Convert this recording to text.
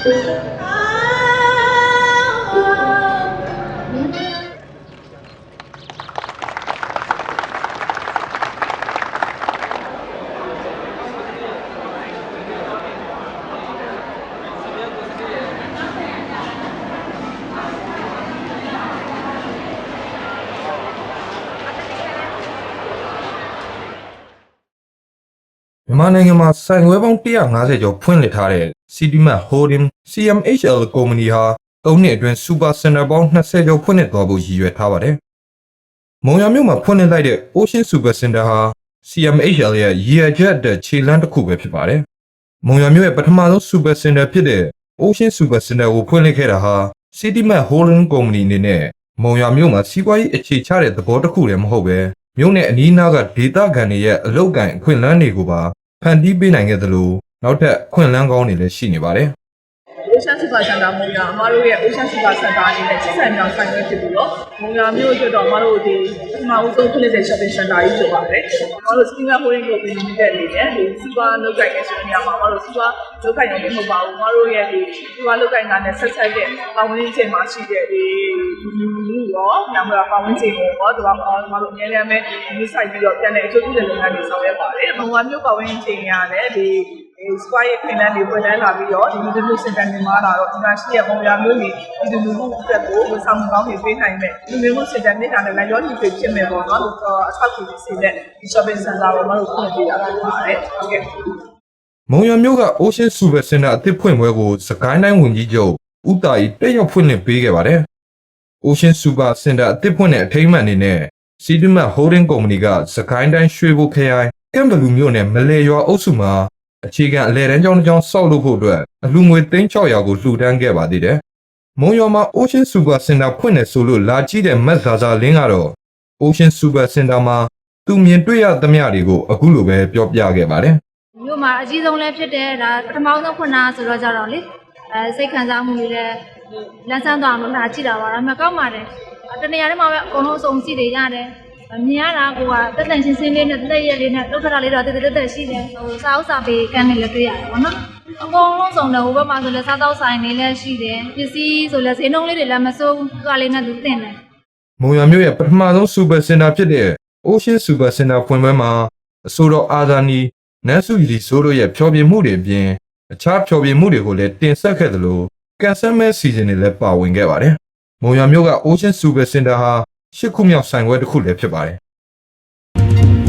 မြန်မာနိုင်ငံမှာဆိုင်ဝဲပေါင်း150ကျော်ဖွင့်လှစ်ထားတဲ့ Citymat Holding CMHL ကုမ္ပဏီဟာ၃နှစ်အတွင်း Super Center ပေါင်း20ကျော်ဖွင့်လှစ်သွားဖို့ရည်ရွယ်ထားပါတယ်။မုံရမြို့မှာဖွင့်လှစ်လိုက်တဲ့ Ocean Super Center ဟာ CMHL ရဲ့ရည်ရွယ်ချက်အတွက်ခြေလှမ်းတစ်ခုပဲဖြစ်ပါတယ်။မုံရမြို့ရဲ့ပထမဆုံး Super Center ဖြစ်တဲ့ Ocean Super Center ကိုဖွင့်လှစ်ခဲ့တာဟာ Citymat Holding ကုမ္ပဏီအနေနဲ့မုံရမြို့မှာစီးပွားရေးအခြေချတဲ့သဘောတစ်ခုတည်းမဟုတ်ပဲမြို့နယ်အနီးအနားကဒေသခံတွေရဲ့အလုပ်ကိုင်အခွင့်အလမ်းတွေကိုပါဖန်တီးပေးနိုင်ခဲ့သလို နောက်ထပ်အခွင့်အလမ်းကောင်းတွေလည်းရှိနေပါတယ် Ocean Super Center မုံရအမတို့ရဲ့ Ocean Super Center အနေနဲ့စစ်ဆိုင်ကြောင်ဆိုင်ရွက်ဖြစ်ပြီးတော့မုံရမြို့အတွက်တော့အမတို့ဒီပထမဦးဆုံးဖွင့်လှစ်တဲ့ shopping center ကြီးဖြစ်ပါတယ်။အမတို့ Steamer Holding Group အနေနဲ့အနေနဲ့ဒီ Super လောက်ကိုင်နေဆိုတဲ့နေရာမှာအမတို့ Super လောက်ကိုင်နေမဟုတ်ပါဘူး။အမတို့ရဲ့ဒီ Super လောက်ကိုင်တာနဲ့ဆက်ဆက်တဲ့ပတ်ဝန်းကျင်မှာရှိတဲ့ဒီလူလူရောနောက်ပြီးပတ်ဝန်းကျင်ကိုရောဒီမှာအမတို့အများကြီးပဲဒီဆိုင်ပြီးတော့ပြန်လည်အကျိုးပြုတဲ့လုပ်ငန်းတွေဆောင်ရွက်ပါတယ်။မုံရမြို့ပတ်ဝန်းကျင်ရတဲ့ဒီ စပွားရဲ့ခင်လန်းတွေပွင့်လန်းလာပြီးတော့ဒီလူမျိုးစင်တန်တွေမှာလာတော့ဒီမှာရှိတဲ့ပုံရမျိုးတွေဒီလူမျိုးအတွက်ကိုဝန်ဆောင်မှုကောင်းတွေပေးနိုင်မယ်လူမျိုးစင်တန်နေတာနဲ့လည်းရောညီတွေဖြစ်မယ်ပေါ့နော်အထောက်အကူစီတဲ့ဒီ shopping center ကိုမတို့ဖွင့်ပေးတာဖြစ်ပါတယ်ဟုတ်ကဲ့။မုံရမြို့က Ocean Super Center အသစ်ဖွင့်ပွဲကိုစကိုင်းတိုင်းဝန်ကြီးချုပ်ဦးတာကြီးတက်ရောက်ဖွင့်လှစ်ပေးခဲ့ပါတယ်။ Ocean Super Center အသစ်ဖွင့်တဲ့အထိမ်းအမှန်အနေနဲ့ Citymat Holding Company ကစကိုင်းတိုင်းရွှေဘိုခရိုင်ကမ်ဘလူမြို့နယ်မလဲရွာအုပ်စုမှာ အခြေခံအလဲတန်းကျောင်းတစ်ကျောင်းဆောက်လုပ်ဖို့အတွက်အလူငွေ3600ကိုလှူဒန်းခဲ့ပါသေးတယ်။မုံရွာမှာ Ocean Super Center ဖွင့်တယ်ဆိုလို့လာကြည့်တဲ့မက်ဇာဇာလင်းကတော့ Ocean Super Center မှာသူမြင်တွေ့ရသမျှတွေကိုအခုလိုပဲပြောပြခဲ့ပါတယ်။မြို့မှာအကြီးဆုံးလည်းဖြစ်တယ်ဒါပထမဆုံးဖွင့်တာဆိုတော့ကြတော့လေအဲစိတ်ခံစားမှုတွေလည်းလန်းဆန်းသွားအောင်လို့လာကြည့်တာပါဒါပေမဲ့ကောက်ပါတယ်တနေရာထဲမှာပဲအကုန်လုံးအစုံကြည့်တွေရတယ် မြင်ရတာကိုကတက်တန်ချင်းစင်းလေးနဲ့တက်ရက်လေးနဲ့လောက်ထတာလေးတော့တက်တက်တက်ရှိတယ်ဟိုစားဥစားပေးကန်းနေလည်းတွေ့ရတယ်ပေါ့နော်အကုန်လုံးစုံတယ်ဟိုဘက်မှာဆိုလည်းစားတော့ဆိုင်နေလည်းရှိတယ်ပစ္စည်းဆိုလည်းဈေးနှုန်းလေးတွေလည်းမစိုးဘူးကလေးနဲ့သူတင်တယ်မုံရမြို့ရဲ့ပထမဆုံး Super Center ဖြစ်တဲ့ Ocean Super Center ဖွင့်ပွဲမှာအဆိုတော်အာဇာနီနန်းစုရီဆိုးတို့ရဲ့ဖျော်ဖြေမှုတွေအပြင်အခြားဖျော်ဖြေမှုတွေကိုလည်းတင်ဆက်ခဲ့သလိုကန်ဆယ်မဲစီဇန်တွေလည်းပါဝင်ခဲ့ပါတယ်။မုံရမြို့က Ocean Super Center ဟာ ၈ခုမြောက်ဆိုင်ပွဲတစ်ခုလည်းဖြစ်ပါတယ်။